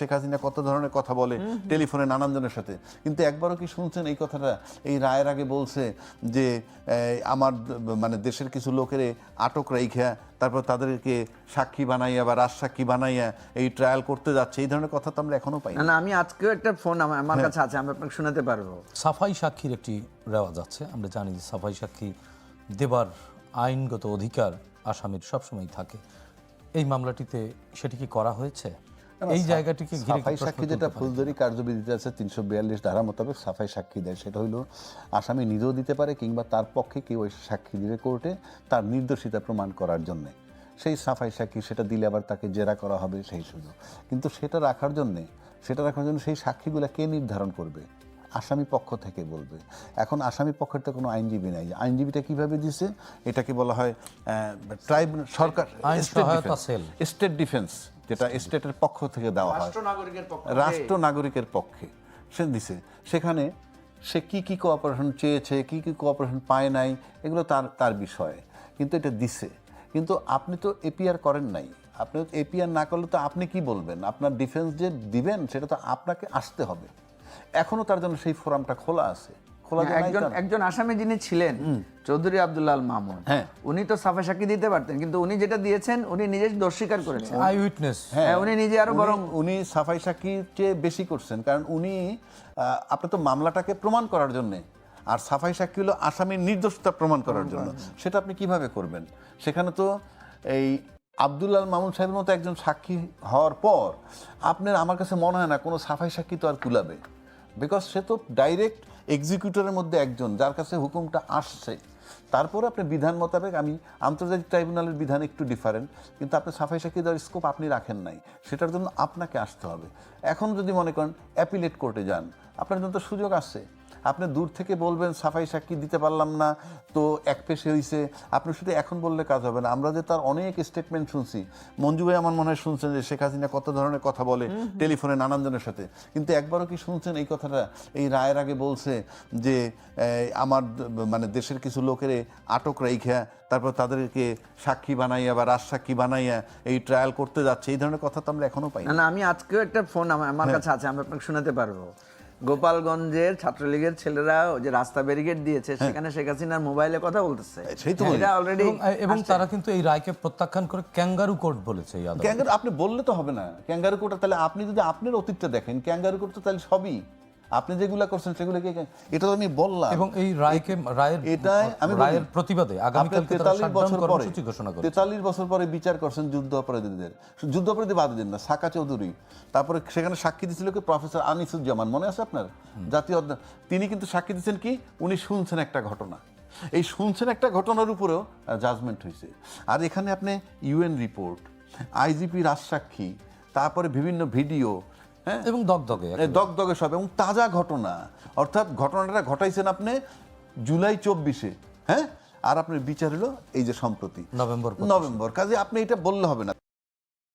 শেখ হাসিনা কত ধরনের কথা বলে টেলিফোনে নানানজনের সাথে। কিন্তু একবারও কি শুনছেন এই কথাটা? এই রায়ের আগে বলছে যে আমার মানে দেশের কিছু লোকের আটক রাইখা তারপর তাদেরকে সাক্ষী বানাইয়া বা রাজসাক্ষী বানাইয়া এই ট্রায়াল করতে যাচ্ছে এই ধরনের কথা তো আমরা এখনও পাই না না আমি আজকেও একটা ফোন আমার আমার হ্যাঁ। কাছে আছে আমি আপনাকে শোনাতে পারব। সাফাই সাক্ষীর একটি রেওয়াজ আছে। আমরা জানি যে সাফাই সাক্ষী দেবার আইনগত অধিকার আসামির সবসময় থাকে। এই মামলাটিতে সেটি কি করা হয়েছে? এই জায়গাটিকে ঘিরে সাফাই সাক্ষী যেটা পারে? ফৌজদারি কার্যবিধিতে আছে তিনশো বিয়াল্লিশ ধারা মোতাবেক সাফাই সাক্ষী দেয়। সেটা হলো আসামি নিজেও দিতে পারে কিংবা তার পক্ষে কেউ ওই সাক্ষী দিবে কোর্টে তার নির্দোষিতা প্রমাণ করার জন্যে। সেই সাফাই সাক্ষী সেটা দিলে আবার তাকে জেরা করা হবে সেই সুযোগ। কিন্তু সেটা রাখার জন্যে সেটা রাখার জন্য সেই সাক্ষীগুলো কে নির্ধারণ করবে? আসামি পক্ষ থেকে বলবে। এখন আসামি পক্ষের তো কোনো আইনজীবী নাই। আইনজীবীটা কীভাবে দিছে? এটাকে বলা হয় ট্রাইব সরকার। State defence. যেটা স্টেটের পক্ষ থেকে দেওয়া হয়। রাষ্ট্র নাগরিকের পক্ষে। সে দিছে। সেখানে সে কি কি কোঅপারেশন চেয়েছে কি কি কোঅপারেশন পায় নাই এগুলো তার তার বিষয়। কিন্তু এটা দিছে। কিন্তু আপনি তো এপিআর করেন নাই। আপনি এপিআর না করলে তো আপনি কি বলবেন? আপনার ডিফেন্স যে দিবেন সেটা তো আপনাকে আসতে হবে। এখনও তার জন্য সেই ফোরামটা খোলা আছে। খোলা একজন একজন আসামি যিনি ছিলেন চৌধুরী আব্দুল্লাহ আল মামুন হ্যাঁ। উনি তো সাফা সাক্ষী দিতে পারতেন কিন্তু উনি যেটা দিয়েছেন উনি নিজে দোষ স্বীকার করেছেন। Eye witness. হ্যাঁ। উনি নিজে আরও বরং উনি- সাফাই সাক্ষীর চেয়ে বেশি করছেন কারণ উনি আপনি তো মামলাটাকে প্রমাণ করার জন্য আর সাফাই সাক্ষী হলো আসামির নির্দোষতা প্রমাণ করার জন্য। সেটা আপনি কীভাবে করবেন? সেখানে তো এই আব্দুল্লাল মামুন সাহেবের মতো একজন সাক্ষী হওয়ার পর আপনার আমার কাছে মনে হয় না কোনো সাফাই সাক্ষী তো আর কুলাবে বিকজ সে তো ডাইরেক্ট এক্সিকিউটরের মধ্যে একজন, যার কাছে হুকুমটা আসছে। তারপরে আপনি বিধান মোতাবেক আমি আন্তর্জাতিক ট্রাইব্যুনালের বিধান একটু ডিফারেন্ট কিন্তু আপনি সাফাই সাক্ষী দেওয়ার স্কোপ আপনি রাখেন নাই। সেটার জন্য আপনাকে আসতে হবে। এখন যদি মনে করেন অ্যাপিলেট কোর্টে যান, আপনার জন্য তো সুযোগ আছে। আপনি দূর থেকে বলবেন সাফাই সাক্ষী দিতে পারলাম না তো এক পেশে হয়েছে আপনি শুধু এখন বললে কাজ হবে না। আমরা যে তার অনেক স্টেটমেন্ট শুনছি। মঞ্জু ভাই আমার মনে হয় শুনছেন যে শেখ হাসিনা কত ধরনের কথা বলে টেলিফোনে নানানজনের সাথে। কিন্তু একবারও কি শুনছেন এই কথাটা? এই রায়ের আগে বলছে যে আমার মানে দেশের কিছু লোকের আটক রাইখা তারপর তাদেরকে সাক্ষী বানাইয়া বা রাজসাক্ষী বানাইয়া এই ট্রায়াল করতে যাচ্ছে। এই ধরনের কথা তো আমরা এখনও পাই না আমি আজকেও একটা ফোন আমার আমার হ্যাঁ। কাছে আছে আমি আপনাকে শোনাতে পারব। গোপালগঞ্জের ছাত্রলীগের ছেলেরা ওই যে রাস্তা ব্যারিকেড দিয়েছে সেখানে শেখ হাসিনার মোবাইলে কথা বলতেছে। হ্যাঁ। সেই তো এটা অলরেডি এবং তারা কিন্তু এই রায়কে প্রত্যাখ্যান করে ক্যাঙ্গারু কোর্ট বলেছে ক্যাঙ্গারু আপনি বললে তো হবে না। ক্যাঙ্গারু কোর্ট তাহলে আপনি যদি আপনার অতীতটা দেখেন ক্যাঙ্গারু কোর্ট তো তাহলে সবই। আপনি যেগুলা করছেন সেগুলোকে এটা তো আমি বললাম। এবং এই রায়কে রায়ের এটাই আমি রায়ের প্রতিবাদে আগামীকালকে তেতাল্লিশ বছর পরে ঘোষণা করে তেতাল্লিশ বছর পরে বিচার করছেন যুদ্ধ অপরাধীদের। যুদ্ধ অপরাধী বাদ দিন না সাকা চৌধুরী। তারপরে সেখানে সাক্ষী দিয়েছিল কি প্রফেসর আনিসুজ্জামান মনে আছে আপনার? জাতীয় তিনি কিন্তু সাক্ষী দিচ্ছেন কি? উনি শুনছেন একটা ঘটনা। এই শুনছেন একটা ঘটনার উপরেও জাজমেন্ট হয়েছে। আর এখানে আপনি ইউএন রিপোর্ট আইজিপি রাজসাক্ষী তারপরে বিভিন্ন ভিডিও হ্যাঁ? এবং দগদগে দগদগে সব এবং তাজা ঘটনা। অর্থাৎ ঘটনাটা ঘটাইছেন আপনি জুলাই চব্বিশে হ্যাঁ? আর আপনার বিচার হলো এই যে সম্প্রতি। নভেম্বর নভেম্বর কাজে আপনি এটা বললে হবে না।